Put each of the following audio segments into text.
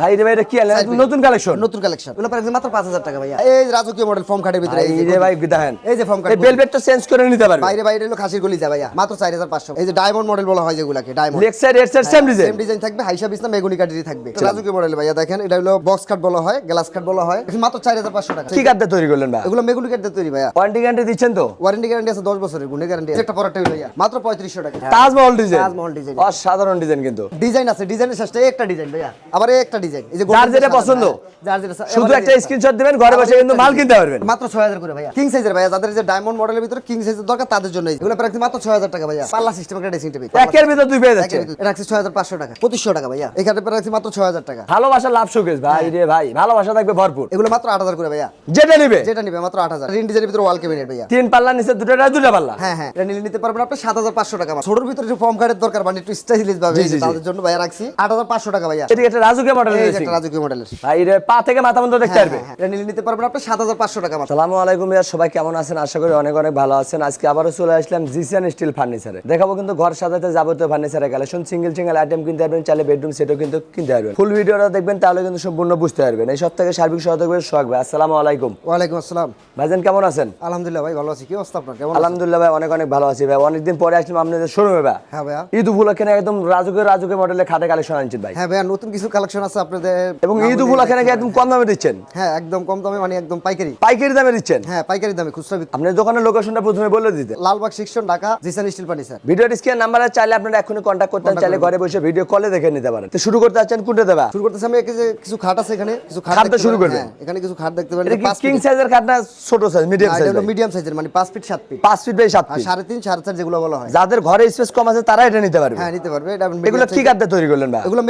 ভাই রে ভাই এটা কি আনলেন? নতুন কালেকশন নতুন কালেকশন এগুলো প্রাইস মাত্র পাঁচ হাজার টাকা ভাইয়া। এই রাজকীয় মডেল ফর্ম কাটের ভিতরে এই যে ভাই দেখেন এই যে ফর্ম কাট এই বেলভেটটা চেঞ্জ করে নিতে পারবে। বাইরে বাইরে হলো খাসির গলি যা ভাইয়া। মাত্র চার হাজার পাঁচশো। এই যে ডায়মন্ড মডেল বলা হয় যেগুলাকে ডায়মন্ড লেগ সাইড এর সেম ডিজাইন সেম ডিজাইন থাকবে হাইসা বিসনা মেগুনি কাঠেরই থাকবে। রাজকীয় মডেল ভাইয়া দেখেন এটা হলো বক্স কাট বলা হয় গ্লাস কাট বলা হয়। মাত্র চার হাজার পাঁচশো টাকা। কি কাটতে তৈরি করলেন ভাই? এগুলো মেগুনি দিয়ে তৈরি ভাইয়া। ওয়ারেন্টি গ্যারান্টি দিচ্ছেন তো? ওয়ারেন্টি গ্যারান্টি আছে দশ বছরের গুণে গ্যারান্টি একটা পরেরটা হলো ভাইয়া মাত্র পঁয়ত্রিশশো টাকা। তাজমহল ডিজাইন তাজমহল ডিজাইন অসাধারণ ডিজাইন কিন্তু। ডিজাইন আছে ডিজাইনের শেষটা একটা ডিজাইন ভাইয়া। আবার একটা ডিজাইন এই যে যার যেটা পছন্দ। যার যেটা শুধু একটা স্ক্রিনশট দিবেন ঘরে বসে কিন্তু মাল কিনতে পারবেন। মাত্র ছয় হাজার করে ভাইয়া। কিং সাইজের ভাইয়া যাদের যে ডায়মন্ড মডেলের ভিতরে কিং সাইজের দরকার তাদের জন্য এগুলো প্রায় মাত্র ছয় হাজার টাকা ভাইয়া। পাল্লা সিস্টেম একটা ড্রেসিং টেবিল একের ভিতর দুই পেয়ে যাচ্ছে। রাখছি ছয় হাজার পাঁচশো টাকা পঁচিশশো টাকা ভাইয়া। এখানে রাখছি মাত্র ছয় হাজার টাকা। ভালোবাসা লাভ শোকেস ভাই রে ভাই। ভালোবাসা থাকবে ভরপুর। এগুলো মাত্র আট হাজার করে ভাইয়া। যেটা নিবে? যেটা নিবে মাত্র আট হাজার। ডিজাইনের ভিতরে ওয়াল ক্যাবিনেট ভাইয়া। তিন পাল্লা নিচে দুটো দুটা পাল্লা? হ্যাঁ হ্যাঁ। এটা নিলে নিতে পারবেন আপনি সাত হাজার পাঁচশো টাকা ছোটোর ভিতরে যে ফর্ম কার্ডের দরকার মানে একটু স্টাইলিশ ভাবে। তাদের জন্য ভাইয়া রাখছি টাকা ভাইয়া। এটি একটা রাজুকে মডেল একটা রাজকীয় মডেলের ভাই রে পা থেকে মাথা পর্যন্ত দেখতে হ্যাঁ পারবে। হ্যাঁ, এটা নিলে নিতে পারবেন আপনি সাত হাজার পাঁচশো টাকা মাত্র। সালামু আলাইকুম ইয়ার সবাই কেমন আছেন? আশা করি অনেক অনেক ভালো আছেন। আজকে আবারও চলে আসলাম জিসিয়ান স্টিল ফার্নিচারে দেখাবো কিন্তু ঘর সাজাতে যাবতীয় ফার্নিচারের কালেকশন সিঙ্গেল সিঙ্গেল আইটেম কিনতে পারবেন চাইলে বেডরুম সেটও কিন্তু কিনতে পারবেন। ফুল ভিডিওটা দেখবেন তাহলে কিন্তু সম্পূর্ণ বুঝতে পারবেন। এই সব থেকে সার্বিক সহযোগ সোহাগ ভাই। আসসালামু আলাইকুম। ওয়ালাইকুম আসসালাম। ভাইজান কেমন আছেন? আলহামদুলিল্লাহ ভাই ভালো আছি। কি অবস্থা আপনার? কেমন আলহামদুলিল্লাহ ভাই অনেক অনেক ভালো আছি ভাই। অনেকদিন পরে আসলাম আপনাদের শোরুমে ভাই। হ্যাঁ ভাইয়া। ঈদ উপলক্ষে একদম রাজুকে রাজুকে মডেলের খাটে কালেকশন আনছেন ভাই। হ্যাঁ ভাইয়া নতুন কিছু কালেকশন আছে আপনাদের এবং ঈদ উপলক্ষে নাকি একদম কম দামে দিচ্ছেন? হ্যাঁ একদম কম দামে মানে একদম পাইকারি। পাইকারি দামে দিচ্ছেন? হ্যাঁ পাইকারি দামে খুচরা বিক্রি। আপনার দোকানের লোকেশনটা প্রথমে বলে দিতে। Lalbagh section Dhaka Zisan steel furniture video screen নাম্বারে চাইলে আপনারা এখনই কন্ট্যাক্ট করতে চাইলে ঘরে বসে ভিডিও কলে দেখে নিতে পারেন। তো শুরু করতে যাচ্ছেন কোনটা দেবা। শুরু করতেছি আমি কিছু খাট আছে এখানে কিছু খাট খাট শুরু পারেন, হ্যাঁ, এখানে কিছু খাট দেখতে পারেন পাঁচ কিং ফিট সাইজের খাট না ছোট সাইজ মিডিয়াম সাইজ মিডিয়াম সাইজের মানে feet feet feet by feet যেগুলো বলা হয়। যাদের ঘরে স্পেস কম আছে তারা এটা নিতে পারবে। হ্যাঁ নিতে পারবে। এটা এগুলো কি কাঠতে তৈরি করলেন ভাই? এগুলো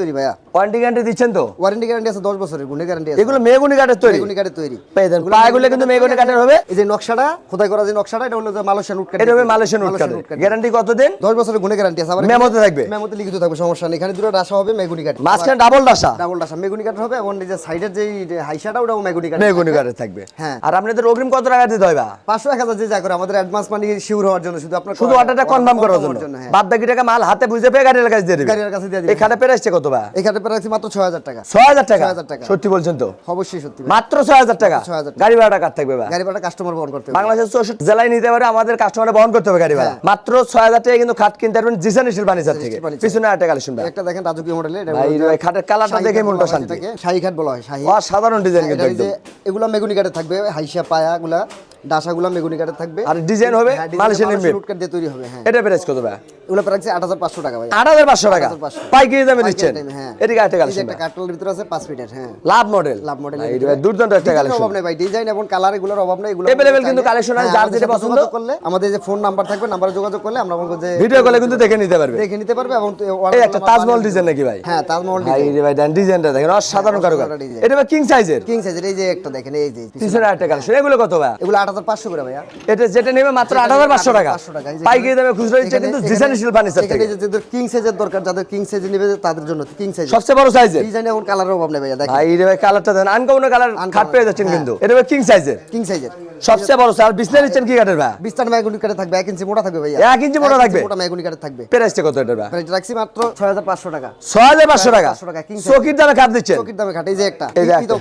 তৈরি ভাইয়া। ওয়ারেন্টি গ্যারান্টি দিচ্ছেন তো? ওয়ারেন্টি গ্যারান্টি আছে দশ বছরের গুণে গ্যারান্টি আছে। এগুলো মেগুনি কাঠের তৈরি? মেগুনি কাঠের তৈরি। পেয়ে দেন। পায়গুলো কিন্তু মেগুনি কাঠের হবে। এই যে নকশাটা খোদাই করা যে নকশাটা এটা হলো যে মালয়েশিয়ান উড কাঠ এটা হবে মালয়েশিয়ান উড কাঠের গ্যারান্টি কতদিন দশ বছরের গুণে গ্যারান্টি আছে। আবার মেমোতে থাকবে। মেমোতে লিখিত থাকবে সমস্যা নেই। এখানে দুটো ডাসা হবে মেগুনি কাঠ মাঝখানে ডাবল ডাসা। ডাবল ডাসা মেগুনি কাঠ হবে এবং এই যে সাইডের যে হাইসাটা ওটাও মেগুনি কাঠ মেগুনি কাঠের থাকবে। হ্যাঁ। আর আপনাদের অগ্রিম কত টাকা দিতে হবে ভাই পাঁচশো এক হাজার যে যা করে আমাদের অ্যাডভান্স মানি শিওর হওয়ার জন্য শুধু আপনার শুধু অর্ডারটা কনফার্ম করার জন্য। হ্যাঁ। বাদ বাকি টাকা মাল হাতে বুঝে পেয়ে গাড়ির কাছে দিয়ে দেবে। গাড়ির কাছে দিয়ে দিবেন। এখানে পেরাইছে কত ভাই এখানে প্রায় আছে মাত্র ছয় হাজার টাকা। ছয় হাজার টাকা? টাকা। সত্যি বলছেন তো? অবশ্যই সত্যি মাত্র ছয় হাজার টাকা? গাড়ি ভাড়াটা কাট থাকবে গাড়ি ভাড়া কাস্টমার বহন করতে বাংলাদেশের চৌষট্টি জেলায় নিতে পারে আমাদের কাস্টমারে বহন করতে হবে গাড়ি ভাড়া। হ্যাঁ। মাত্র ছয় হাজার টাকা কিন্তু খাট কিনতে পারবেন জিসান স্টিল ফার্নিচার থেকে। পিছনে একটা কালেকশন ভাই। একটা দেখেন রাজকীয় মডেলের ভাই খাটের কালারটা শাহী দেখে মনটা বলা হয় শান্তি। শাহী কাঠ বলা হয় শাহী। অসাধারণ ডিজাইন কিন্তু এগুলা মেগুনি কাঠের থাকবে হাইসা পায়া গুলা। ডাসাগুলা মেগুনি কাঠের থাকবে। আর ডিজাইন হবে হ্যাঁ, মালয়েশিয়ান মালয়েশিয়ান এমবেড উড দিয়ে তৈরি হবে হ্যাঁ। এটা প্রাইস কত ভাই? এগুলো হাজার পাঁচশো টাকা ভাই আট হাজার পাঁচশো টাকা? পাইকারি দামে দিচ্ছেন? হ্যাঁ। একটা এই যে কালেকশন একটা কাঠলের ভিতরে আছে পাঁচ ফিটের হ্যাঁ। লাভ মডেল লাভ মডেল এটা ভাই দুর্দান্ত একটা কালেকশন অভাব নেই ভাই ডিজাইন এবং কালার এগুলোর অভাব নেই এগুলো চাইলে- কিন্তু collection আছে, হ্যাঁ, যার যেটা পছন্দ। করলে আমাদের যে ফোন নাম্বার থাকবে নাম্বারে যোগাযোগ করলে আমরা বলব যে ভিডিও কলে কিন্তু দেখে নিতে পারবে। দেখে নিতে পারবে এবং এই একটা তাজমহল ডিজাইন নাকি ভাই? হ্যাঁ তাজমহল রে ভাই ডিজাইনটা দেখেন অসাধারণ কারুকার অসাধারণ design। এটা কিং সাইজের কিং সাইজের এই যে একটা দেখেন এই যে পিছনে। একটা কালেকশন এগুলো কত ভাই? এগুলো আট হাজার পাঁচশো করে ভাইয়া। এটা যেটা নেবে মাত্র আট হাজার পাঁচশো টাকা। 8,500 টাকা, পাইকারি দামে খুচরা দিচ্ছে কিন্তু এখানে- ফার্নিচার থেকে। যাদের কিং সাইজের দরকার যাদের কিং সাইজ নেবে তাদের জন্য কিং সাইজ সবচেয়ে বড় সাইজের ডিজাইন এবং কালারের অভাব নেই ভাইয়া দেখেন। ভাই রে ভাই কালারটা দেন আনকমন কালার খাট পেয়ে যাচ্ছেন হ্যাঁ। কিন্তু। এটা ভাই কিং সাইজের কিং সাইজের সবচেয়ে বড় সাইজ বিছনা নিচ্ছেন কি কাঠের ভাই? বিস্তার ম্যাগুনি কাটে থাকবে এক ইঞ্চি মোটা থাকবে ভাইয়া। এক ইঞ্চি মোটা থাকবে? মোটা ম্যাগুনি কাটে থাকবে। প্রাইসটা কত এটা ভাই? এটা রাখছি মাত্র ছয় হাজার পাঁচশো টাকা। ছয় হাজার পাঁচশো টাকা? 6,500 টাকা, king চকির দামে খাট দিচ্ছেন? চকির দামে খাটে এই যে একটা। এই একদম।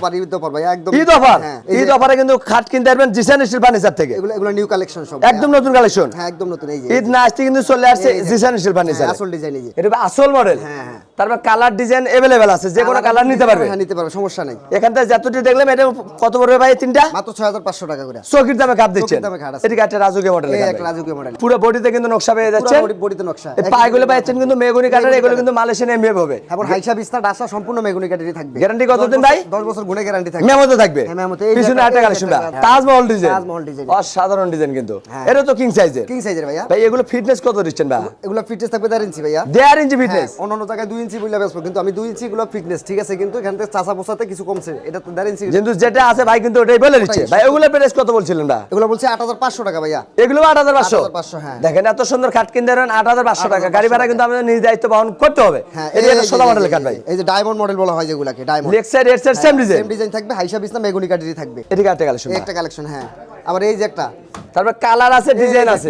হ্যাঁ এই কিন্তু খাট কিনতে পারবেন জিসান স্টিল ফার্নিচার থেকে। এগুলো এগুলো নিউ কালেকশন সব একদম নতুন কালেকশন হ্যাঁ একদম নতুন এই যে ঈদ না আসতে কিন্তু চলে আসছে জিসান স্টিল ফার্নিচার। হ্যাঁ, আসল ডিজাইন এই যে। এটা আসল মডেল হ্যাঁ, হ্যাঁ। তারপর কালার ডিজাইন এভেলেবেল আছে যে কোনো কালার নিতে পারবে। হ্যাঁ নিতে পারবে সমস্যা নাই। এখান থেকে যতটি দেখলাম এটা কত পড়বে ভাই তিনটা? মাত্র ছয় হাজার পাঁচশো টাকা করে। চকির দামে কাপ দিচ্ছেন। এদিকে একটা রাজুকে মডেল এই একটা রাজকীয় মডেল পুরো বডিতে কিন্তু নকশা পেয়ে যাচ্ছেন। বডিতে নকশা। এই পায়গুলো পাচ্ছেন কিন্তু মেগুনি কাঠের এগুলো কিন্তু মালয়েশিয়ান এমবিএফ হবে। এবং হাইসা বিস্তার ডাসা সম্পূর্ণ মেগুনি কাঠেরই থাকবে। গ্যারান্টি কতদিন ভাই বছর- দশ বছর গুণে গ্যারান্টি থাকবে। মেমোতে থাকবে। হ্যাঁ, মেমোতে। এই পিছনে যে collection. Taj Mahal design Taj Mahal design. অসাধারণ ডিজাইন কিন্তু। হ্যাঁ। এটা তো কিং সাইজের কিং সাইজের ভাইয়া। ভাই এগুলো ফিটনেস কত দিচ্ছেন ভাই? এগুলো ফিটনেস থাকবে দেড় ইঞ্চি ভাইয়া। দেড় ইঞ্চি ফিটনেস অন্য অন্য জায়গায় দুই ইঞ্চি বইলা বেসবো কিন্তু আমি দুই ইঞ্চি গুলো ফিটনেস ঠিক আছে? কিন্তু এখান থেকে চাষা বসাতে কিছু কমছে এটা তো দেড় ইঞ্চি। কিন্তু যেটা আছে ভাই কিন্তু ওটাই বলে দিচ্ছে। ভাই ওগুলো প্রাইস কত বলছিলেন না এগুলো বলছে আট হাজার পাঁচশো টাকা ভাইয়া। এগুলো আট হাজার পাঁচশো? 8,500 হ্যাঁ। দেখেন এত সুন্দর খাট কিনতে পারেন আট হাজার পাঁচশো টাকা। গাড়ি ভাড়া কিন্তু আমাদের নিজ দায়িত্ব বহন করতে হবে। হ্যাঁ এটা এই- একটা এই- মডেলের খাট ভাই। এই যে ডায়মন্ড মডেল বলা হয় যেগুলাকে ডায়মন্ড লেগ সাইড এর side same design same design থাকবে হাইসা বিসনা মেগুনি কাঠেরই থাকবে। এদিকে একটা কালেকশন একটা কালেকশন হ্যাঁ। আবার এই যে একটা তারপর কালার আছে ডিজাইন আছে।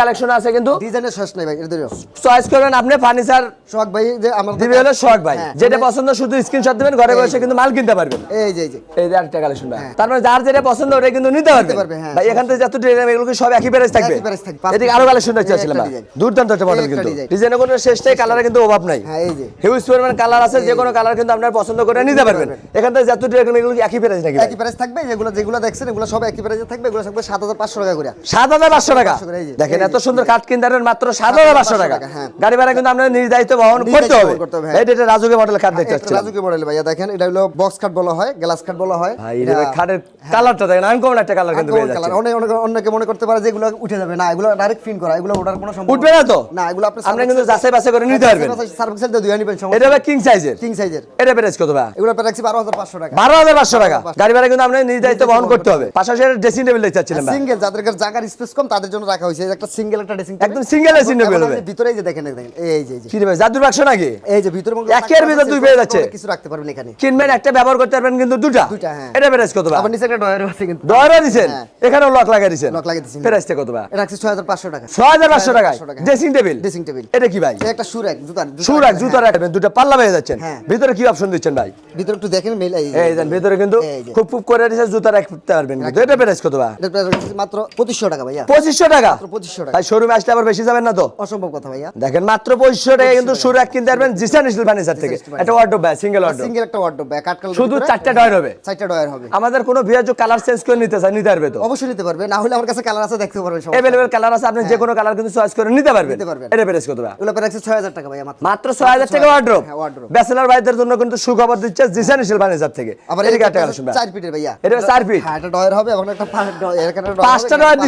কালেকশন আছে কিন্তু ডিজাইনের শেষ নাই ভাই এটা ধরো চয়েস করবেন আপনি ফার্নিচার সোহাগ ভাই যে আমার দিবে হলো শখ ভাই। হ্যাঁ, যেটা পছন্দ শুধু স্ক্রিনশট দিবেন ঘরে বসে কিন্তু মাল কিনতে পারবেন। এই যে এই যে। আরেকটা কালেকশন ভাই। মানে যার যেটা পছন্দ ওটা কিন্তু নিতে পারবে, হ্যাঁ, ভাই এখান থেকে যত ডিজাইন এগুলো কি সব একই প্রাইস থাকবে। থাকবে, এদিকে আরও কালেকশন দেখতে একটা ভাই। দুর্দান্ত একটা মডেল কিন্তু। ডিজাইনের কোনো শেষ নেই কালারে কিন্তু অভাব নাই। হ্যাঁ এই যে। হিউজ পরিমাণ কালার আছে যে। কোনো কালার কিন্তু আপনার পছন্দ করে নিতে পারবেন। এখান থেকে যত ডিজাইন এগুলো কি একই প্রাইস নাকি একই প্রাইস থাকবে যেগুলো যেগুলো দেখছেন এগুলো সব একই প্রাইসে থাকবে এগুলো থাকবে সাত হাজার পাঁচশো টাকা করে সাত হাজার পাঁচশো টাকা? 7,500 এই যে, দেখেন এত সুন্দর কাঠ কিনতে মাত্র সাত হাজার পাঁচশো টাকা। টাকা। গাড়ি ভাড়া কিন্তু আপনার নিজ দায়িত্ব বহন করতে হবে। বহন করতে হবে, হ্যাঁ। এইটা একটা রাজুকে মডেল কাঠ দেখতে একটা পাচ্ছিলাম মডেল ভাইয়া দেখেন এটা হলো বক্স কাট বলা হয় গ্লাস কাট বলা হয়। ভাই এটা ভাই খাটের কালারটা দেখেন আনকমন একটা কালার কিন্তু পেয়ে কালার যাচ্ছে। অনেক অনেক অনেকে মনে করতে পারে যে এগুলো উঠে যাবে। না এগুলো ডাইরেক্ট ফিন করা এগুলো ওঠার কোনো সম্ভব উঠবে না তো? না এগুলো আপনি আপনি কিন্তু যাচাই বাছাই করে নিতে পারবেন। সার্ভিস দিয়ে দুই নিবেন এটা কিং সাইজের কিং সাইজের এটা প্রাইস কত ভাই? এগুলো প্রায় রাখছি বারো হাজার টাকা। বারো হাজার পাঁচশো টাকা। গাড়ি ভাড়া কিন্তু আপনি নিজ দায়িত্ব বহন করতে হবে। পাশাপাশি ড্রেসিং টেবিল দেখতে চাচ্ছিলেন ভাই। সিঙ্গেল যাদের কাছে জায়গার স্পেস কম তাদের জন্য রাখা হয়েছে। একটা সিঙ্গেল একটা ড্রেসিং একদম single dressing table ভিতরে এই যে দেখেন দেখেন এই যে। কি ভাই জাদুর বাক্স নাকি? এই যে ভিতরে একের ভিতর দুই পেয়ে যাচ্ছে। কিছু রাখতে পারবেন এখানে। কিনবেন একটা ব্যবহার করতে পারবেন কিন্তু দুটা। দুইটা, হ্যাঁ। এটা প্রাইস কত ভাই? আবার নিচে একটা ডয়ার আছে কিন্তু। দরা দিছেন? হ্যাঁ। এখানেও লক লাগিয়ে দিছেন? লক লাগিয়ে দিছি। প্রাইসটা কত ভাই? এটা হাজার পাঁচশো টাকা। ছয় হাজার পাঁচশো টাকায়? 6,500 টাকা, ড্রেসিং টেবিল ড্রেসিং টেবিল এটা কি ভাই? একটা সুরাক জুতার জুতার সুরাক একটা, জুতার রাখবেন দুটো পাল্লা পেয়ে যাচ্ছেন। হ্যাঁ। ভিতরে কি অপশন দিচ্ছেন ভাই। ভিতরে একটু দেখেন মেল এই এই ভিতরে কিন্তু খুব খুব করে দিছে জুতা রাখতে পারবেন কিন্তু। এটা প্রাইস কত ভাই? এটা মাত্র পঁচিশশো টাকা ভাইয়া। পঁচিশশো টাকা? পঁচিশশো টাকা। শোরুমে আসলে আবার বেশি যাবেন না তো? অসম্ভব কথা ভাইয়া। দেখেন মাত্র পঁচিশশো টাকা কিন্তু সুরাক কিনতে পারবেন জিসান স্টিল ফার্নিচার থেকে। একটা ওয়ার্ডরোব ভাই সিঙ্গেল ওয়ার্ডরোব সিঙ্গেল একটা ওয়ার্ডরোব ব্যাক কাট শুধু চারটা ডয়ার হবে। চারটা ডয়ার হবে। আমাদের কোনো ভিয়াজ কালার চেঞ্জ করে নিতে চাই নিতে পারবে তো? অবশ্যই নিতে পারবে। না হলে আমার কাছে কালার আছে দেখতে পারবেন এভেলেবেল কালার আছে আপনি যে কোনো কালার কিন্তু চয়েস করে নিতে পারবেন। এটা প্রাইস কত ভাই এগুলো ছয় হাজার টাকা ভাইয়া মাত্র। মাত্র ছয় হাজার টাকা ওয়ার্ড্রোব হ্যাঁ, wardrobe। ব্যাচেলার ভাইদের জন্য কিন্তু সুখবর দিচ্ছে জিসান স্টিল ফার্নিচার থেকে। আবার এটা কালেকশন ভাই চার ফিটের ভাইয়া। এটা চার feet? হ্যাঁ এটা ডয়ার হবে এবং একটা ডয়ার- পাঁচটা ডয়ার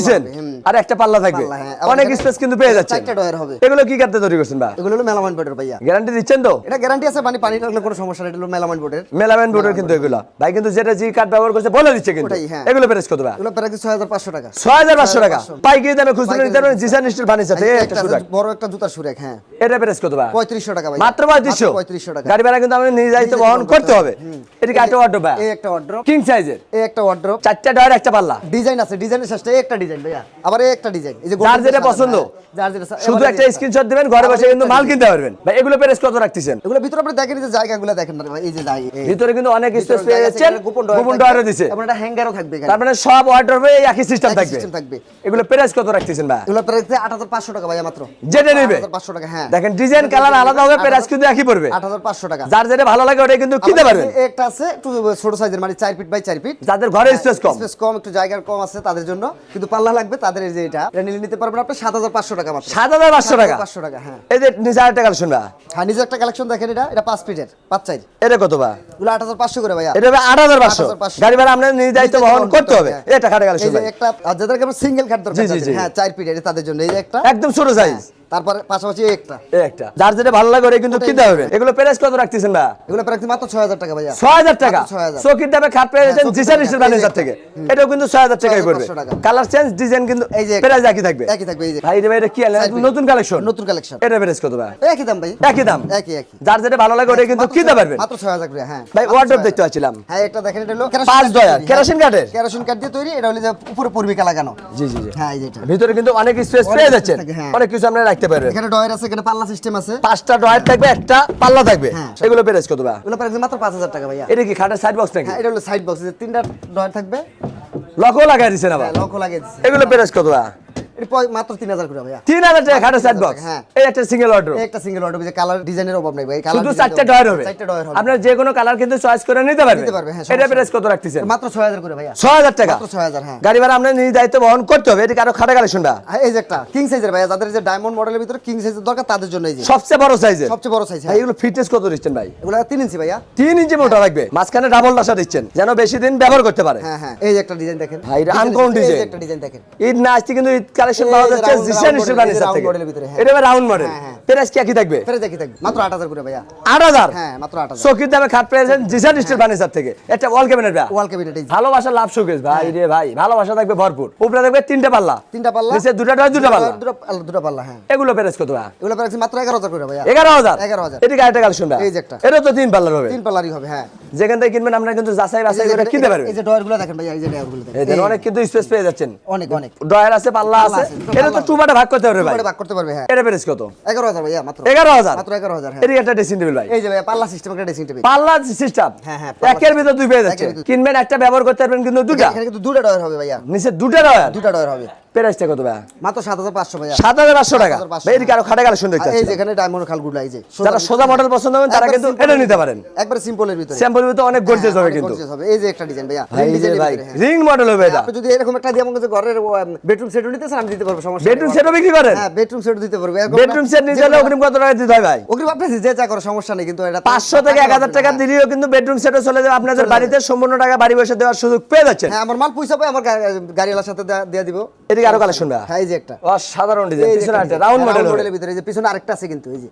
আর একটা পাল্লা থাকবে। হ্যাঁ। অনেক স্পেস কিন্তু পেয়ে যাচ্ছে চারটা ডয়ার হবে। এগুলো কি তৈরি করছেন ভাই? এগুলো হলো মেলামাইন বোর্ডের ভাইয়া। গ্যারান্টি দিচ্ছেন তো? এটা গ্যারান্টি আছে মানে পানি লাগলে কোনো সমস্যা এটা হলো মেলামাইন বোর্ডের। মেলামেন বোর্ডের কিন্তু এগুলো। ভাই কিন্তু যেটা জি কার্ড ব্যবহার করছে বলে দিচ্ছে কিন্তু। হ্যাঁ। এগুলো প্রাইস কত ভাই? এগুলো প্রায় রাখছি ছয় হাজার পাঁচশো টাকা। ছয় হাজার পাঁচশো টাকা। 6,500 পাইকারি দামে খুচরো নিতে পারবেন জিসান স্টিল ফার্নিচার থেকে একটা একটা বড় একটা জুতার সুরেক হ্যাঁ। এটা প্রাইস কত ভাই? পঁয়ত্রিশশো টাকা ভাই মাত্র পঁয়ত্রিশশো? পঁয়ত্রিশশো টাকা। গাড়ি ভাড়া কিন্তু দায়িত্ব নিজে বহন করতে হবে। এদিকে একটা ভাই? এই একটা ওয়ার্ড্রপ কিং সাইজের এই একটা ওয়ার্ড্রপ চারটা ডয়ার একটা পাল্লা। ডিজাইন আছে ডিজাইনের শেষটা একটা ডিজাইন ভাইয়া। আবার একটা ডিজাইন। এই যে যার যেটা পছন্দ। হ্যাঁ, যার যেটা শুধু একটা স্ক্রিনশট দিবেন ঘরে বসে কিন্তু মাল কিনতে পারবেন। ভাই এগুলো প্রাইস কত রাখতেছেন? এগুলো ভিতরে আপনি দেখেন যে জায়গাগুলো দেখেন ভাই, এই যে ভিতরে কিন্তু অনেক স্পেস পেয়ে যাচ্ছেন গোপন ডয়ারও দিছে। এবং একটা হ্যাঙ্গারও থাকবে তার মানে সব ওয়ার্ডরোবে একই সিস্টেম থাকবে। system থাকবে। এগুলো প্রাইস কত রাখতেছেন ভাই? এগুলো প্রায় আট হাজার পাঁচশো টাকা ভাইয়া মাত্র। যেটা নেবে। পাঁচশো টাকা হ্যাঁ। দেখেন ডিজাইন কালার আলাদা হবে প্রাইস কিন্তু একই পড়বে। আট হাজার পাঁচশো টাকা। যার যেটা ভালো লাগে ওটাই কিন্তু কিনতে পারবেন। একটা আছে ছোট সাইজের মানে চার ফিট বাই চার ফিট যাদের ঘরে স্পেস কম। স্পেস কম একটু জায়গার কম আছে তাদের জন্য কিন্তু পাল্লা লাগবে তাদের এই যে এটা এটা নিলে নিতে পারবেন আপনি সাত হাজার পাঁচশো টাকা মাত্র। সাত হাজার পাঁচশো টাকা? পাঁচশো টাকা হ্যাঁ। এই যে নিজে আরেকটা কালেকশন ভাই। হ্যাঁ নিজে একটা কালেকশন দেখেন এটা এটা পাঁচ ফিটের পাঁচ চাই এটা কত বা এগুলো আট হাজার পাঁচশো করে ভাইয়া। এটা আট হাজার পাঁচশো। 8,500 গাড়ি ভাড়া আপনার নিজ দায়িত্ব বহন করতে হবে। হ্যাঁ। এটা খাটে এই কালেকশন যে একটা যাদেরকে যাদেরকে সিঙ্গেল খাট দরকার হ্যাঁ চার ফিটের তাদের জন্য। এই যে একটা একদম ছোট সাইজ তারপরে পাশাপাশি একটা। একটা। যার যেটা ভালো লাগে কিন্তু কিনতে হবে। এগুলো প্রাইস কত রাখতেছেন এগুলো প্রায় মাত্র ছয় হাজার টাকা ভাইয়া। ছয় হাজার টাকা? মাত্র 6,000 চৌকির দামে খাট পেয়ে যাচ্ছেন চৌকির জিসান দামে, স্টিল এই যে ফার্নিচার একটা। থেকে এটাও কিন্তু ছয় হাজার টাকাই পড়বে। 6,500 টাকা। কালার চেঞ্জ ডিজাইন কিন্তু এই যে প্রাইস একই থাকবে। একই থাকবে এই যে। ভাই এটা কি piece। নতুন কালেকশন নতুন কালেকশন এটা প্রাইস কত ভাই? একই দাম ভাই। একই দাম? একই একই। যার যেটা ভালো লাগে কিন্তু কিনতে পারবেন। মাত্র ছয় হাজার করে হ্যাঁ। ভাই ওয়ার্ডরোব দেখতে পাচ্ছিলাম। হ্যাঁ একটা দেখেন এটা হলো পাঁচ দয়া, কেরোসিন কাঠের? কেরোসিন কাঠ দিয়ে তৈরি এটা হলো যে উপরে পূর্বিকা লাগানো জি জি জি। হ্যাঁ এই যে ভিতরে কিন্তু অনেক স্পেস পেয়ে যাচ্ছেন। হ্যাঁ। অনেক কিছু আপনারা রাখতে পারবেন এখানে ডয়ার আছে এখানে পাল্লা সিস্টেম আছে। পাঁচটা ডয়ার থাকবে একটা পাল্লা থাকবে। হ্যাঁ। এগুলো প্রাইস কত ভাই? এগুলো প্রাইস মাত্র পাঁচ হাজার টাকা ভাইয়া। এটা কি খাটের সাইড বক্স নাকি? হ্যাঁ এটা হলো সাইড বক্স তিনটা ডয়ার থাকবে। লকও লাগাই দিছেন আবার লকও লাগিয়ে দিচ্ছে এগুলো প্রাইস কত ভাই? মাত্র তিন হাজার করে ভাইয়া তিন হাজার টাকা খাটের সাইড বক্স হ্যাঁ। এই একটা সিঙ্গেল অর্ডার একটা সিঙ্গেল অর্ডার যে কালার ডিজাইনের অভাব নেই ভাই কালার শুধু চারটা ডয়ার হবে। চারটা ডয়ার হবে। আপনার যে কোনো কালার কিন্তু চয়েস করে নিতে পারবেন। নিতে পারবে, হ্যাঁ, এটা প্রাইস কত রাখতেছেন? মাত্র ছয় হাজার করে ভাইয়া। ছয় হাজার টাকা। মাত্র ছয় হাজার হ্যাঁ। গাড়ি ভাড়া আপনার নিজ দায়িত্ব বহন করতে হবে এটা কারও খাটা কালেকশনটা হ্যাঁ, এই যে একটা কিং সাইজের ভাইয়া যাদের যে ডায়মন্ড মডেলের ভিতরে কিং সাইজের দরকার তাদের জন্য এই যে। সবচেয়ে বড় সাইজের সবচেয়ে বড় সাইজ ভাই এগুলো ফিটনেস কত দিচ্ছেন ভাই? এগুলো তিন ইঞ্চি ভাইয়া। ইঞ্চি মোটা লাগবে। মাঝখানে ডাবল ডাসা দিচ্ছেন যেন বেশি দিন ব্যবহার করতে পারে। হ্যাঁ হ্যাঁ এই যে একটা ডিজাইন দেখেন। ভাই, design। একটা ডিজাইন দেখেন। ঈদ না আসতে কিন্তু ঈদ কালেকশন পাওয়া যাচ্ছে জিসান স্টিল থেকে হ্যাঁ। এটা রাউন্ড মডেল হ্যাঁ, হ্যাঁ। প্রাইস কি একই থাকবে? থাকবে? মাত্র আট হাজার করে ভাইয়া। আট হাজার? হ্যাঁ মাত্র আট হাজার। চৌকির দামে খাট পেয়েছেন জিসান স্টিল ফার্নিচার থেকে। একটা ওয়াল ক্যাবিনেট ভাই ওয়াল ক্যাবিনেট ভালোবাসা লাভ শোকেস ভাই রে ভাই। ভালোবাসা থাকবে ভরপুর। উপরে থাকবে তিনটা পাল্লা। তিনটা পাল্লা। নিচে দুটা ডয় দুটা পাল্লা। দুটো দুটো পাল্লা হ্যাঁ। এগুলো প্রাইস কত ভাই এগুলো প্রাইস মাত্র এগারো হাজার করে ভাইয়া। এগারো হাজার? 11,000 এদিকে আরেকটা কালেকশন ভাই এই যে একটা। এটা তো তিন পাল্লার হবে। তিন পাল্লারই হবে হ্যাঁ। যেখান থেকে কিনবেন আপনারা কিন্তু যাচাই বাছাই করে কিনতে পারবেন। এই যে ডয়ারগুলো দেখেন ভাই এই যে ডয়ারগুলো দেখেন। এখানে অনেক কিন্তু স্পেস পেয়ে যাচ্ছেন। অনেক অনেক। ডয়ার আছে পাল্লা আছে। এটা তো টু টুবাটা ভাগ করতে পারবে ভাই। ভাগ করতে পারবে হ্যাঁ। এটা প্রাইস কত? 11000 ভাই মাত্র। 11000 মাত্র 11000 হ্যাঁ। এর একটা ড্রেসিং টেবিল ভাই। এই যে ভাই পাল্লা সিস্টেম একটা ড্রেসিং টেবিল পাল্লা সিস্টেম হ্যাঁ হ্যাঁ একের ভিতরে দুই পেয়ে যাচ্ছে কিনবেন একটা ব্যবহার করতে পারবেন কিন্তু দুটো। এখানে কিন্তু দুটো ডয়ার হবে ভাইয়া। নিচে দুটো ডয়ার দুটো ডয়ার হবে। প্রাইসটা কত ভাই মাত্র 7500 ভাই 7500 টাকা। ভাই এদিকে আরও খাটা দেখতে এই ডায়মন্ড খাল এই যে যারা সোজা মডেল পছন্দ করেন তারা কিন্তু এটা নিতে পারেন। একবার সিম্পলের ভিতরে। ভিতরে অনেক গর্জিয়াস হবে কিন্তু। গর্জিয়াস হবে। এই যে একটা ডিজাইন রিং ডিজাইন ভাই রিং মডেল হ্যাঁ। হবে হ্যাঁ, এটা। আপনি যদি এরকম একটা দিয়ে আমাকে ঘরের বেডরুম নিতে চান আমি দিতে পারব সমস্যা বেডরুম বিক্রি করেন? হ্যাঁ বেডরুম দিতে পারব। বেডরুম সেট নিতে হলে অগ্রিম কত টাকা দিতে হয় ভাই? অগ্রিম আপনি যে যা সমস্যা নেই কিন্তু এটা 500 থেকে 1000 টাকা দিলেও কিন্তু বেডরুম সেটও চলে যাবে আপনাদের বাড়িতে সম্পূর্ণ টাকা বাড়ি বসে দেওয়ার সুযোগ পেয়ে যাচ্ছেন। হ্যাঁ আমার মাল পয়সা পাই আমার গাড়িওয়ালার সাথে দেয়া দিব। আরও হ্যাঁ, এই যে একটা। ডিজাইন পিছনে রাউন্ড মডেল মডেলের ভিতরে এই যে পিছনে আরেকটা আছে কিন্তু এই যে।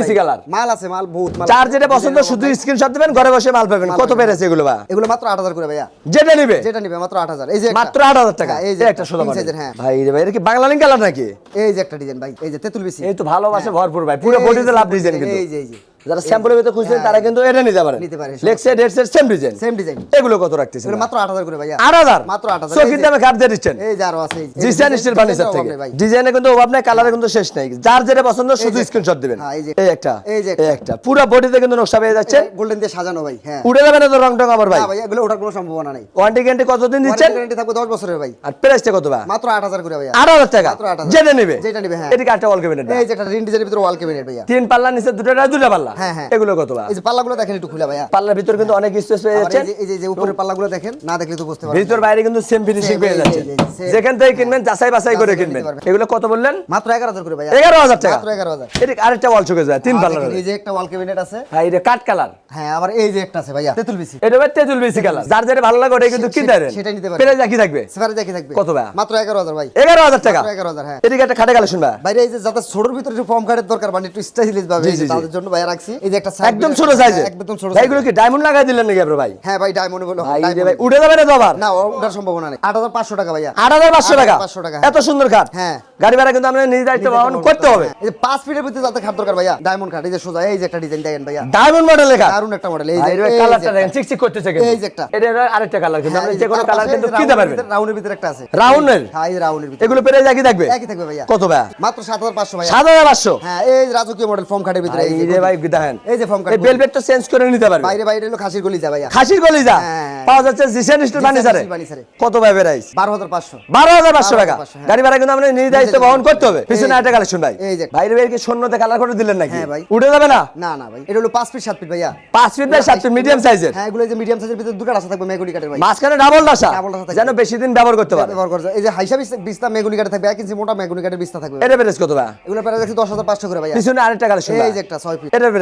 বেশি কালার মাল আছে মাল বহুত মাল চার যেটা পছন্দ শুধু স্ক্রিনশট দিবেন ঘরে বসে মাল পাবেন। কত পেরেছে এগুলো এগুলো মাত্র 8000 করে ভাইয়া। যেটা নেবে? যেটা নেবে মাত্র 8000 এই যে মাত্র 8000 টাকা। এই যে একটা হ্যাঁ, সোনা হ্যাঁ। ভাই ভাই কি বাংলা লিংক নাকি? এই যে একটা ডিজাইন ভাই এই যে তেতুল বেশি। এই তো ভালোবাসে হ্যাঁ। ভরপুর ভাই। পুরো বডিতে লাভ ডিজাইন কিন্তু। এই যে এই যে। যারা স্যাম্পলের ভিতরে খুঁজছেন হ্যাঁ, তারা হ্যাঁ। কিন্তু এটা নিতে পারে নিতে পারেন লেক্সে ডেট set same design same design এগুলো কত রাখতেছেন? মাত্র 8000 করে ভাইয়া। 8000 মাত্র 8000 সো কিন্তু আমি কাপ দিয়ে দিচ্ছেন? এই যারও আছে জিসান স্টিল ফার্নিচার থেকে। ডিজাইনে কিন্তু অভাব নাই কালারে কিন্তু শেষ নাই। যার যেটা পছন্দ শুধু স্ক্রিনশট দিবেন। হ্যাঁ, এই একটা এই যে এই একটা। পুরো বডিতে কিন্তু নকশা পেয়ে যাচ্ছে। গোল্ডেন দিয়ে সাজানো ভাই হ্যাঁ। উড়ে যাবে না তো রং টং আবার ভাই? ভাই এগুলো ওঠার কোনো সম্ভাবনা নাই। ওয়ারেন্টি গ্যারান্টি কত দিন দিচ্ছেন? গ্যারান্টি থাকবে 10 বছরের ভাই। আর প্রাইসটা কত ভাই? মাত্র 8000 করে ভাই 8000 টাকা? মাত্র 8000 যেটা নেবে? যেটা নেবে হ্যাঁ। এটা কাটা ওয়াল কেবিনেট এই যেটা রিন ডিজাইনের ভিতর ওয়াল কেবিনেট ভাই তিন পাল্লা নিচে দুটো দুটো পাল্লা। হ্যাঁ, হ্যাঁ এগুলো কত এই যে পাল্লাগুলো দেখেন একটু খুলে ভাইয়া হ্যাঁ। পাল্লার ভিতর কিন্তু অনেক স্পেস পেয়ে যাচ্ছে। এই যে যে উপরের পাল্লাগুলো দেখেন না দেখলে তো বুঝতে পারবেন ভিতর বাইরে কিন্তু সেম ফিনিশিং পেয়ে যাচ্ছে। যেখান থেকে কিনবেন হ্যাঁ। যাচাই বাছাই করে কিনবেন। এগুলো কত বললেন? মাত্র 11000 করে ভাইয়া 11000 টাকা? মাত্র 11000 এটা আরেকটা ওয়াল শোকেস ভাই তিন পাল্লার এই যে একটা ওয়াল ক্যাবিনেট আছে। হ্যাঁ এটা কাট কালার হ্যাঁ আবার এই যে একটা আছে ভাইয়া তেতুল বিসি এটা ভাই তেতুল বিসি কালার যার যেটা ভালো লাগে ওটা কিন্তু কিনতে পারেন। সেটা নিতে পারেন প্রাইস একই থাকবে? প্রাইস একই থাকবে। কত ভাই? মাত্র 11000 ভাই। 11000 টাকা? 11000 হ্যাঁ। এদিকে একটা খাটে কালেকশন ভাই। বাইরে এই যে যাতে ছোটর ভিতরে ফর্ম কাটের দরকার মানে একটু স্টাইলিশ ভাবে তাদের জন্য ভাইয়া রাখছি। রাখছি এই যে একটা একদম ছোট সাইজের একদম ছোট ভাই এগুলো কি ডায়মন্ড লাগাই দিলেন নাকি আপনারা ভাই হ্যাঁ ভাই ডায়মন্ড বলো ভাই ভাই উঠে যাবে না জবার না ওঠার সম্ভাবনা নেই 8500 টাকা ভাইয়া 8500 টাকা 8500 টাকা এত সুন্দর কাঠ হ্যাঁ গাড়ি ভাড়া কিন্তু আপনারা নিজ দায়িত্ব বহন করতে হবে এই 5 ফিটের ভিতরে যাতে খাট দরকার ভাইয়া ডায়মন্ড কাঠ এই যে সোজা এই যে একটা ডিজাইন দেখেন ভাইয়া ডায়মন্ড মডেল লেখা দারুণ একটা মডেল এই যে কালারটা দেখেন চিকচিক করতেছে কিন্তু এই যে একটা এটা আরেকটা কালার কিন্তু আপনি যে কোনো কালার কিন্তু কি দিতে রাউন্ডের ভিতরে একটা আছে রাউন্ডের হ্যাঁ এই রাউন্ডের ভিতরে এগুলো পেরে একই থাকবে একই থাকবে ভাইয়া কত ভাইয়া মাত্র 7500 ভাইয়া 7500 হ্যাঁ এই রাজকীয় মডেল ফর্ম খাটের ভিতরে এই যে ভাই দেখেন। এই যে ফর্ম কাট বেলভেট তো চেঞ্জ করে নিতে পারবে। বাইরে বাইরে হলো খাসির গলিজা ভাইয়া। খাসির গলিজা হ্যাঁ। পাওয়া যাচ্ছে জিসান স্টোর বানিসারে কত ভাই প্রাইস 12500 12500 টাকা। হ্যাঁ। গাড়ি ভাড়া কিন্তু আমরা নিজ দায়িত্ব বহন করতে হবে। পিছনে একটা কালেকশন ভাই। এই যে। বাইরে বাইরে কি শূন্যতে কালার করে দিলেন নাকি? হ্যাঁ ভাই। উঠে যাবে না? না না ভাই। এটা হলো 5 ফিট 7 ফিট ভাইয়া। 5 ফিট বাই 7 ফিট মিডিয়াম সাইজের হ্যাঁ এগুলো যে মিডিয়াম সাইজের ভিতরে দুটো রাস্তা থাকবে মেগুলি কাটের ভাই। মাঝখানে ডাবল রাস্তা। যেন বেশি দিন ব্যবহার করতে পারে। ব্যবহার করতে এই যে হাইসা বিস্তা মেগুনি কাঠে থাকবে। 1 ইঞ্চি মোটা মেগুনি কাঠের বিস্তা থাকবে। এটা প্রাইস কত ভাই? এগুলো প্রাইস 10500 করে ভাই পিছনে আরেকটা কালেকশন এই যে একটা 6 ফিট এটা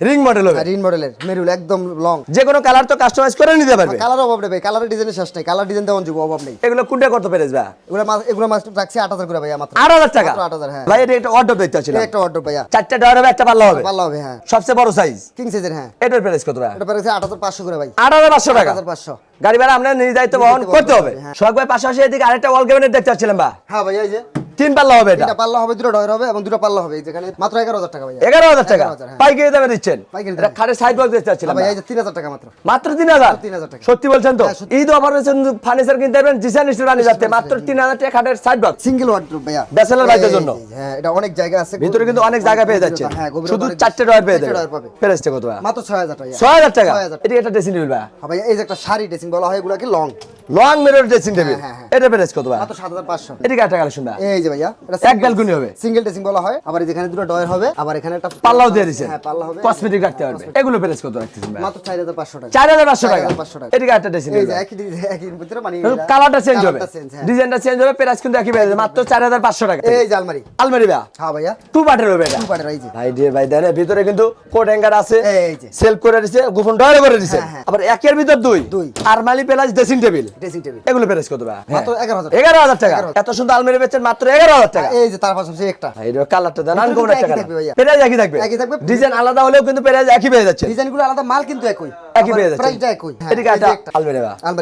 রিং মডেল হবে। রিং মডেলের মেরুল একদম লং যে কোনো কালার তো কাস্টমাইজ করে নিতে পারবে। হ্যাঁ, কালার অভাব নেই ডিজাইনের শেষ নাই কালার ডিজাইন তেমন অভাব নেই। এগুলো পেরেছ ভাই? এগুলো এগুলো রাখছি 8000 করে ভাই মাত্র। 8000 টাকা? 8000 হ্যাঁ। ভাই এটা একটা অর্ডার দিতে একটা অর্ডার ডয়ার হবে একটা পাল্লা হবে? পাল্লা হবে হ্যাঁ। সবচেয়ে বড় সাইজ কিং সাইজের হ্যাঁ। এটার প্রাইস কত ভাই? এটা প্রাইস 8500 করে ভাই। 8500 টাকা? 8500 গাড়ি ভাড়া আমরা নিজ দায়িত্ব বহন করতে হবে। হ্যাঁ। সব ভাই পাশাপাশি এদিকে আরেকটা ওয়াল ক্যাবিনেট দেখতে ভাই। হ্যাঁ ভাই এই যে। তিন পাল্লা হবে এটা। পাল্লা হবে দুটো ডয়ের হবে এবং দুটো পাল্লা হবে। যেখানে মাত্র 11000 টাকা ভাই 11000 টাকা। হ্যাঁ। পাইকারি দামে দিচ্ছেন। এটা খাটে সাইড বক্স দিতে চাচ্ছিলাম ভাই এই যে 3000 টাকা মাত্র। মাত্র 3000 3000 টাকা। সত্যি বলছেন তো? এই তো আমার রয়েছে ফার্নিচার কিনতে পারবেন জিসান স্টোর আনি যাচ্ছে মাত্র 3000 টাকা খাটের সাইড বক্স সিঙ্গেল ওয়ার্ডরোব ভাই ব্যাচেলর বাইদের জন্য। হ্যাঁ এটা অনেক জায়গা আছে। ভিতরে কিন্তু অনেক জায়গা পেয়ে যাচ্ছে শুধু চারটে ডয়ের পেয়ে যাবে প্রাইসটা কত ভাই মাত্র 6000 টাকা। 6000 টাকা? এটা এটা ড্রেসিং টেবিল ভাই এই যে একটা শাড়ি ড্রেসিং বলা হয় এগুলা কি long long mirror dressing table এটা প্রাইস কত ভাই মাত্র 7500 এটা কি একটা শুনবা ভাই এই যে ভাইয়া। এক balcony হবে? সিঙ্গেল ড্রেসিং বলা হয়। আবার এই যেখানে দুটো ডয়ার হবে আবার এখানে একটা পাল্লাও দিয়ে দিছে হ্যাঁ পাল্লা হবে। কসমেটিক রাখতে পারবে। এগুলো প্রাইস কত রাখতেছেন ভাই মাত্র চার হাজার পাঁচশো টাকা। চার হাজার পাঁচশো টাকা। 4,500 টাকা। এদিকে একটা ড্রেসিং এই যে একই ডিজাইন একই ভিতরে মানে কালারটা চেঞ্জ হবে। change, হ্যাঁ। ডিজাইনটা চেঞ্জ হবে প্রাইস কিন্তু একই পেয়ে মাত্র চার হাজার পাঁচশো টাকা। এই যে আলমারি। আলমারি ভাই হ্যাঁ ভাইয়া। টু পার্টের হবে এটা। টু পার্টের এই যে। ভাই দিয়ে ভাই দেন ভিতরে কিন্তু কোট হ্যাঙ্গার আছে এই যে। সেলফ করে দিছে গোপন ডয়ার করে দিছে। হ্যাঁ, হ্যাঁ। আবার একের ভিতর দুই। দুই। আরমালি plus dressing table dressing table এগুলো প্রাইস কত ভাই মাত্র 11,000 এগারো হাজার টাকা। এত সুন্দর আলমারি বেচছেন মাত্র এগারো হাজার টাকা। এই যে তার পাশাপাশি একটা। ভাই কালারটা দেন আনকমন একটা কালার প্রাইস একই থাকবে একই থাকবে। ডিজাইন আলাদা হলেও কিন্তু প্রাইস একই পেয়ে যাচ্ছে। ডিজাইনগুলো আলাদা মাল কিন্তু একই। একই পেয়ে যাচ্ছে। প্রাইসটা একই। হ্যাঁ, এদিকে একটা আলমারি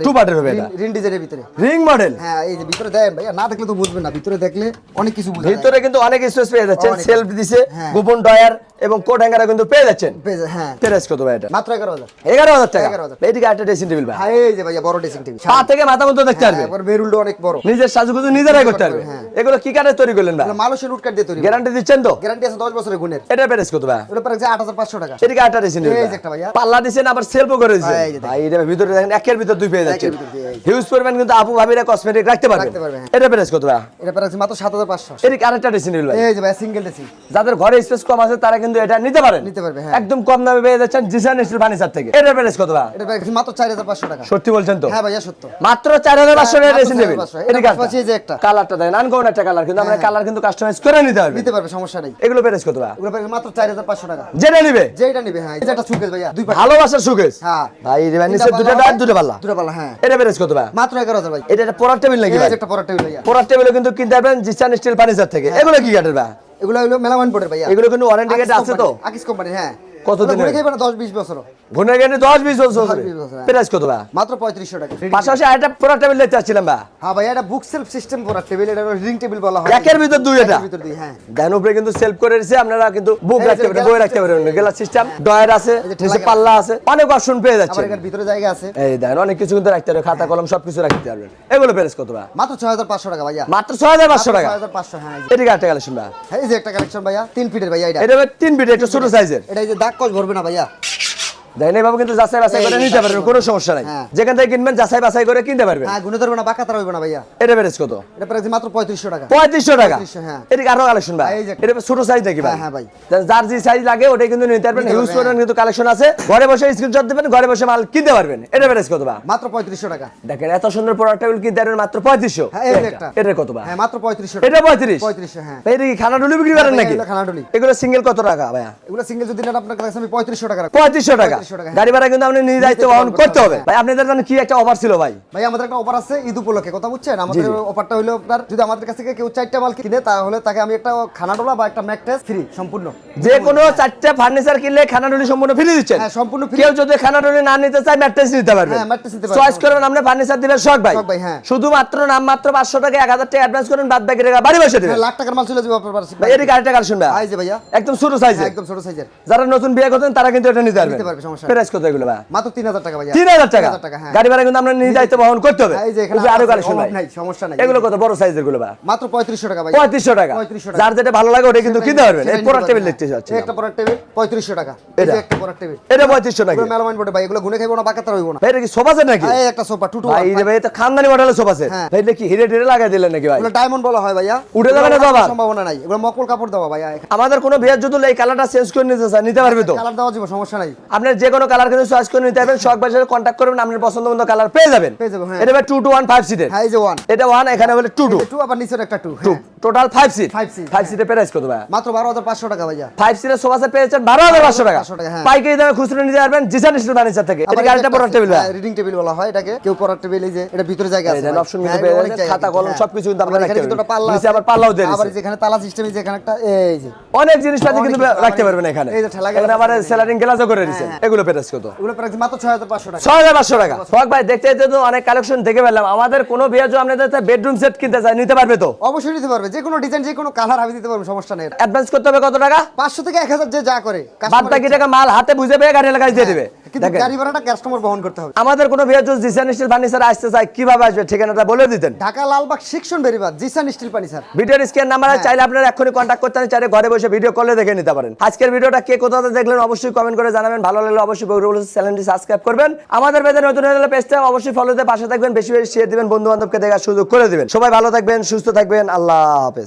টু পার্টের হবে এটা। রিন ডিজাইনের ভিতরে। রিং মডেল হ্যাঁ এই যে ভিতরে দেন ভাইয়া না দেখলে তো বুঝবেন না। ভিতরে দেখলে অনেক কিছু বুঝা ভিতরে কিন্তু অনেক স্পেস পেয়ে যাচ্ছেন। সেলফ দিছে হ্যাঁ। গোপন ডয়ার এবং কোট হ্যাঙ্গার কিন্তু পেয়ে যাচ্ছেন। হ্যাঁ। প্রাইস কত ভাই এটা? মাত্র এগারো হাজার। এগারো হাজার টাকা। 11,000 এদিকে একটা ড্রেসিং টেবিল ভাই। হ্যাঁ এই যে ভাইয়া বড় ড্রেসিং টেবিল পা থেকে মাথা দেখতে পারবে। বেরুলটা অনেক বড়। নিজের সাজুগুজু নিজেরাই করতে পারবে। হ্যাঁ। এগুলো কি কাঠে তৈরি করলেন ভাই? মানুষের উটকাট দিয়ে তৈরি গ্যারান্টি দিচ্ছেন তো? গ্যারান্টি আছে দশ বছরের গুণের। এটা প্রাইস কত ভাই? ওটা প্রাইস আট হাজার পাঁচশো টাকা। এদিকে একটা ড্রেসিং টেবিল এই যে একটা ভাইয়া। পাল্লা দিছেন আবার সেলফও করে দিছেন। ভাই এটা ভিতরে দেখেন একের ভিতর দুই পেয়ে দুই, হিউজ পরিমাণ কিন্তু আপু ভাবিরা কসমেটিক রাখতে পারবেন। পারবে, হ্যাঁ। এটা প্রাইস কত ভাই? এটা প্রাইস মাত্র সাত হাজার পাঁচশো। এদিকে আরেকটা টেবিল ভাই এই যে ভাইয়া সিঙ্গেল ড্রেসিং যাদের ঘরে স্পেস কম আছে তারা কিন্তু এটা নিতে পারেন। নিতে পারবে, হ্যাঁ। একদম কম দামে পেয়ে যাচ্ছেন জিসান স্টিল ফার্নিচার থেকে। এটা প্রাইস কত ভাই? এটা প্রাইস মাত্র চার হাজার পাঁচশো টাকা। সত্যি বলছেন তো? হ্যাঁ ভাইয়া সত্য। মাত্র চার হাজার পাঁচশো টাকা 4,500 এটার পাশাপাশি এই যে একটা। কালারটা দেখেন আনকমন একটা কালার কিন্তু আমরা কালার কিন্তু কাস্টমাইজ করে নিতে পারবে নিতে পারবে সমস্যা নেই। এগুলো প্রাইস কত ভাই? ওগুলো প্রাইস মাত্র চার হাজার পাঁচশো টাকা। যেটা নিবে? যেটা নিবে হ্যাঁ। যে একটা সুকেস ভাইয়া দুই পাশে ভালোবাসার সুকেশ হ্যাঁ। ভাই রে ভাই নিচে দুটো ডাট দুটো পাল্লা। দুটো পাল্লা হ্যাঁ। এটা প্রাইস কত ভাই? মাত্র এগারো হাজার ভাই। এটা একটা পড়ার টেবিল নাকি ভাই? একটা পরের টেবিল ভাইয়া। পড়ার টেবিলও কিন্তু কিনতে পারবেন জিসান স্টিল ফার্নিচার থেকে। এগুলো কি কাঠের ভাই? এগুলো হলো মেলামান বোর্ডের ভাইয়া। এগুলো কিন্তু ওয়ারেন্টি কার্ড আছে তো? আকিস কোম্পানি হ্যাঁ। কতদিনের? ঘুরে খাইবে না দশ বিশ বছর ঘুরে গেলে দশ বিশ বছর 10 20 বছর, হ্যাঁ। প্রাইস কত ভাই? মাত্র পঁয়ত্রিশশো টাকা। পাশাপাশি আরেকটা পড়ার টেবিল চাচ্ছিলাম ভাই। হ্যাঁ ভাইয়া এটা বুক সেলফ সিস্টেম টেবিল এটা রিং টেবিল বলা হয়। একের ভিতর দুই এটা। ভিতর দুই হ্যাঁ। উপরে কিন্তু সেলফ করে আপনারা কিন্তু বুক রাখতে পারেন বই রাখতে পারেন গ্লাস সিস্টেম ডয়ার আছে নিচে পাল্লা আছে অনেক অপশন পেয়ে যাচ্ছে এখানে ভিতরে জায়গা আছে। এই অনেক কিছু কিন্তু রাখতে পারবেন খাতা কলম সবকিছু রাখতে পারবেন এগুলো প্রাইস কত ভাই? মাত্র ছয় হাজার পাঁচশো টাকা ভাইয়া। মাত্র ছয় হাজার পাঁচশো টাকা। ছয় হাজার পাঁচশো হ্যাঁ। এই যে- এদিকে একটা কালেকশন ভাই হ্যাঁ, এই যে একটা কালেকশন ভাইয়া তিন ফিটের ভাইয়া এটা। এটা হবে তিন বিট একটু ছোট সাইজের এটা এই যে দাগ কস ভরবে না ভাইয়া। দেখেন এইভাবে কিন্তু যাচাই বাছাই করে নিতে পারবেন কোনো সমস্যা নাই। হ্যাঁ। যেখান থেকে কিনবেন যাচাই বাছাই করে কিনতে পারবেন হ্যাঁ গুনে ধরবে না বাঁকা তারা হইবে না ভাইয়া। এটা প্রাইস কত? এটা প্রাইস মাত্র পঁয়ত্রিশশো টাকা। পঁয়ত্রিশশো টাকা? হ্যাঁ। এদিকে আরও কালেকশন ভাই? এটা ছোট সাইজ নাকি ভাই। হ্যাঁ, হ্যাঁ ভাই। যার যে সাইজ লাগে ওটাই কিন্তু নিতে পারবেন। নিতে হিউজ কিন্তু কালেকশন আছে। ঘরে বসে স্ক্রিনশট দিবেন ঘরে বসে মাল কিনতে পারবেন। এটা প্রাইস কত ভাই? মাত্র পঁয়ত্রিশশো টাকা। দেখেন এত সুন্দর প্রোডাক্ট টেবিল কিনতে পারবেন মাত্র পঁয়ত্রিশশো। হ্যাঁ, এই এটা কত ভাই? হ্যাঁ মাত্র পঁয়ত্রিশশো এটা পঁয়ত্রিশ? পঁয়ত্রিশশো হ্যাঁ। এটা কি খানা ডুলি বিক্রি করেন নাকি? এগুলো খানাডুলি। এগুলো সিঙ্গেল কত টাকা ভাইয়া? এগুলো সিঙ্গেল যদি নেন আপনার কাছে আমি পঁয়ত্রিশশো টাকা রাখব। পঁয়ত্রিশশো টাকা। 3500 টাকা। গাড়ি ভাড়া কিন্তু আপনি নিজে দায়িত্ব বহন করতে হবে। ভাই আপনাদের জন্য কি একটা অফার ছিল ভাই? ভাই আমাদের একটা অফার আছে ঈদ উপলক্ষে কথা বুঝছেন? আমাদের অফারটা হলো আপনার যদি আমাদের কাছ থেকে কেউ চারটা মাল কিনে তাহলে তাকে আমি একটা খানাডোলা বা একটা ম্যাকটেস ফ্রি সম্পূর্ণ। যে কোনো চারটা ফার্নিচার কিনলে খানাডুলি সম্পূর্ণ ফ্রি দিচ্ছেন। হ্যাঁ, সম্পূর্ণ free। কেউ যদি খানাডুলি না নিতে চায় ম্যাট্রেস নিতে পারবে। হ্যাঁ, mattress নিতে পারবে। চয়েস করবেন আপনি ফার্নিচার দিবেন শখ ভাই। শখ ভাই, হ্যাঁ। শুধুমাত্র নাম মাত্র পাঁচশো টাকা এক হাজার টাকা অ্যাডভান্স করেন বাদ বাকি টাকা বাড়ি বসে দিবেন। হ্যাঁ, লাখ টাকার মাল চলে যাবে আপনার। ভাই এই যে ভাইয়া। একদম ছোট সাইজে একদম ছোট সাইজের যারা নতুন বিয়ে করতেন তারা কিন্তু এটা নিতে পারবে নিতে পারবে, সমস্যা প্রাইস কত এগুলো ভাই? মাত্র তিন হাজার টাকা টাকা? 3000 টাকা হ্যাঁ। গাড়ি ভাড়া কিন্তু আমরা নিজে দায়িত্ব বহন করতে হবে। এই যে এখানে আরও কালেকশন ভাই নাই, সমস্যা নাই। এগুলো কত? বড় সাইজেরগুলো ভাই। মাত্র পঁয়ত্রিশশো টাকা ভাই পঁয়ত্রিশশো টাকা। 3500 টাকা। যার যেটা ভালো লাগে ওটা কিন্তু কিনতে পারবেন এই টেবিল দেখতে হ্যাঁ। যাচ্ছে একটা টেবিল পঁয়ত্রিশশো টাকা। এটা? একটা টেবিল এটা পঁয়ত্রিশশো নাকি? এগুলো মেলামাইন বোর্ডে ভাই এগুলো গুনে খাইবো না বাঁকা তারা হইবো না। ভাই এটা কি সোফা সেট নাকি? এই একটা সোফা টু টু ভাই ভাই এটা খানদানি মডেলের সোফা সেট হ্যাঁ। ভাই এটা কি হিরে টিরে লাগাই দিলেন নাকি ভাই? এগুলো ডায়মন্ড বলা হয় ভাইয়া। উঠে যাবে না সম্ভাবনা নাই। এগুলো মকল কাপড় দেওয়া ভাইয়া। আমাদের কোনো বিয়ের যদি এই কালারটা চেঞ্জ করে নিতে চান নিতে পারবে তো? কালার দেওয়া যাবে সমস্যা নাই। আপনার যে কোনো কালার কিন্তু চয়েস করে নিতে পারবেন। শখ বাজারে কন্ট্যাক্ট করবেন আপনার পছন্দ মতো কালার পেয়ে যাবেন। পেয়ে যাবেন হ্যাঁ। এটা টু টু ওয়ান ফাইভ সিটের যে এটা ওয়ান এখানে বলে টু টু টু আবার নিচের একটা two two total five seat Five seat, five সিটের প্রাইস কত ভাই মাত্র বারো হাজার পাঁচশো টাকা ভাইয়া। ফাইভ সিটের সোফা সেট পেয়েছেন বারো হাজার পাঁচশো টাকা। হ্যাঁ। পাইকারি দামে খুচরো নিতে পারবেন জিসান স্টিল ফার্নিচার থেকে। এটা আরেকটা প্রোডাক্ট টেবিল ভাই রিডিং টেবিল বলা হয় এটাকে। কেউ পড়ার টেবিল এই যে এটা ভিতরে জায়গা আছে হ্যাঁ, কিন্তু পেয়ে খাতা, কলম হ্যাঁ। সবকিছু কিন্তু আপনারা আবার এখানে রাখতে পারবেন। পাল্লা নিচে আছে। আবার পাল্লাও দিয়ে আবার দিছে। এই যে এখানে তালা সিস্টেম যে এখানে একটা এই যে। অনেক জিনিসপাতি কিন্তু রাখতে পারবেন এখানে। এই যে ঠেলা গাছ এখানে আবার আছে। স্যালারিং গ্লাসও করে দিয়েছেন হ্যাঁ। এগুলো প্রাইস কত? এগুলো প্রাইস মাত্র ছয় হাজার পাঁচশো টাকা। ছয় হাজার পাঁচশো টাকা। শখ ভাই দেখতে দেখতে তো অনেক কালেকশন দেখে পেলাম। আমাদের কোনো যদি আপনাদের বেডরুম সেট কিনতে চাই নিতে পারবে তো? অবশ্যই নিতে পারবে। যে কোনো ডিজাইন যে কোনো কালার আমি দিতে পারব সমস্যা নেই অ্যাডভান্স করতে হবে কত টাকা? পাঁচশো থেকে এক হাজার যে যা করে বাদ বাকি টাকা মাল হাতে বুঝে পেয়ে গাড়ি লাগাই দিয়ে দেবে। কিন্তু দেখেন। গাড়ি ভাড়াটা কাস্টমার বহন করতে হবে। আমাদের কোনো বিয়ে যদি জিসান স্টিল ফার্নিচার আসতে চাই কীভাবে আসবে? ঠিকানাটা বলে দিতেন। ঢাকা লালবাগ বেরিবাদ জিসান স্টিল পানি স্যার ভিডিওর স্ক্যান নাম্বারে হ্যাঁ। চাইলে আপনারা এখনই কন্ট্যাক্ট করতে পারেন চাইলে ঘরে বসে ভিডিও কলে দেখে নিতে পারেন। আজকের ভিডিওটা কে কোথাতে দেখলেন অবশ্যই কমেন্ট করে জানাবেন। ভালো লাগলে অবশ্যই বগুড়া চ্যানেলটি সাবস্ক্রাইব করবেন। আমাদের বেদে নতুন হয়ে পেজটা অবশ্যই ফলোতে পাশে থাকবেন বেশি বেশি শেয়ার দিবেন বন্ধু বান্ধবকে দেখার সুযোগ করে দিবেন। সবাই ভালো থাকবেন সুস্থ থাকবেন আল্লাহ হাফেজ